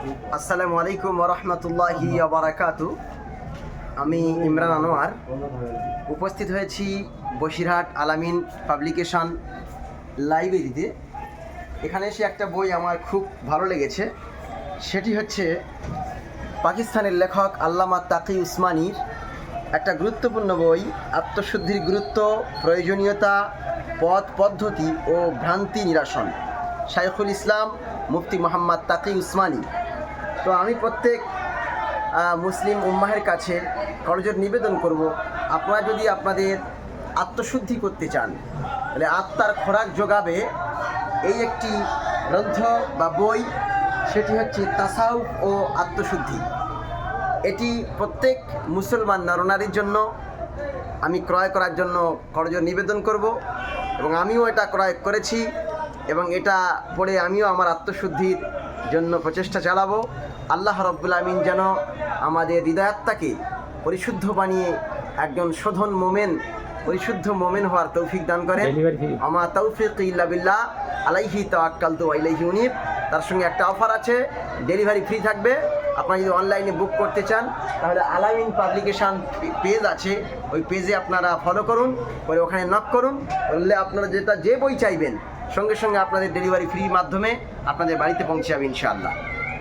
আসসালামু আলাইকুম ওরহমতুল্লাহি বারাকাতু। আমি ইমরান আনোয়ার। উপস্থিত হয়েছি বসিরহাট আলামিন পাবলিকেশন লাইব্রেরিতে। এখানে এসে একটা বই আমার খুব ভালো লেগেছে। সেটি হচ্ছে পাকিস্তানের লেখক আল্লামা তাকি উসমানির একটা গুরুত্বপূর্ণ বই, আত্মশুদ্ধির গুরুত্ব, প্রয়োজনীয়তা, পথ পদ্ধতি ও ভ্রান্তি নিরাসন। শাইখুল ইসলাম মুফতি মোহাম্মদ তাকি উসমানী। তো আমি প্রত্যেক মুসলিম উম্মাহের কাছে করজোর নিবেদন করব, আপনারা যদি আপনাদের আত্মশুদ্ধি করতে চান, তাহলে আত্মার খোরাক যোগাবে, এই একটি গ্রন্থ বা বই, সেটি হচ্ছে তাসাউফ ও আত্মশুদ্ধি। এটি প্রত্যেক মুসলমান নরনারীর জন্য আমি ক্রয় করার জন্য করজোর নিবেদন করব, এবং আমিও এটা ক্রয় করেছি, এবং এটা পড়ে আমিও আমার আত্মশুদ্ধির জন্য প্রচেষ্টা চালাবো। আল্লাহ রব্বুল আমিন যেন আমাদের হৃদয়াত্মাকে পরিশুদ্ধ বানিয়ে একজন শোধন মোমেন পরিশুদ্ধ মোমেন হওয়ার তৌফিক দান করেন। Delivery fee। আমা তৌফিক ইল্লা বিল্লাহ আলাইহি তাওয়াক্কাল তু আলাইহি উনিব। তার সঙ্গে একটা অফার আছে ডেলিভারি ফ্রি থাকবে। আপনারা যদি অনলাইনে বুক করতে চান তাহলে আলামিন পাবলিকেশন পেজ আছে ওই পেজে আপনারা ফলো করুন করে ওখানে নক করুন। বললে আপনারা যেটা যে বই চাইবেন সঙ্গে সঙ্গে আপনাদের ডেলিভারি ফ্রি মাধ্যমে আপনাদের বাড়িতে পৌঁছে যাবে ইনশাআল্লাহ।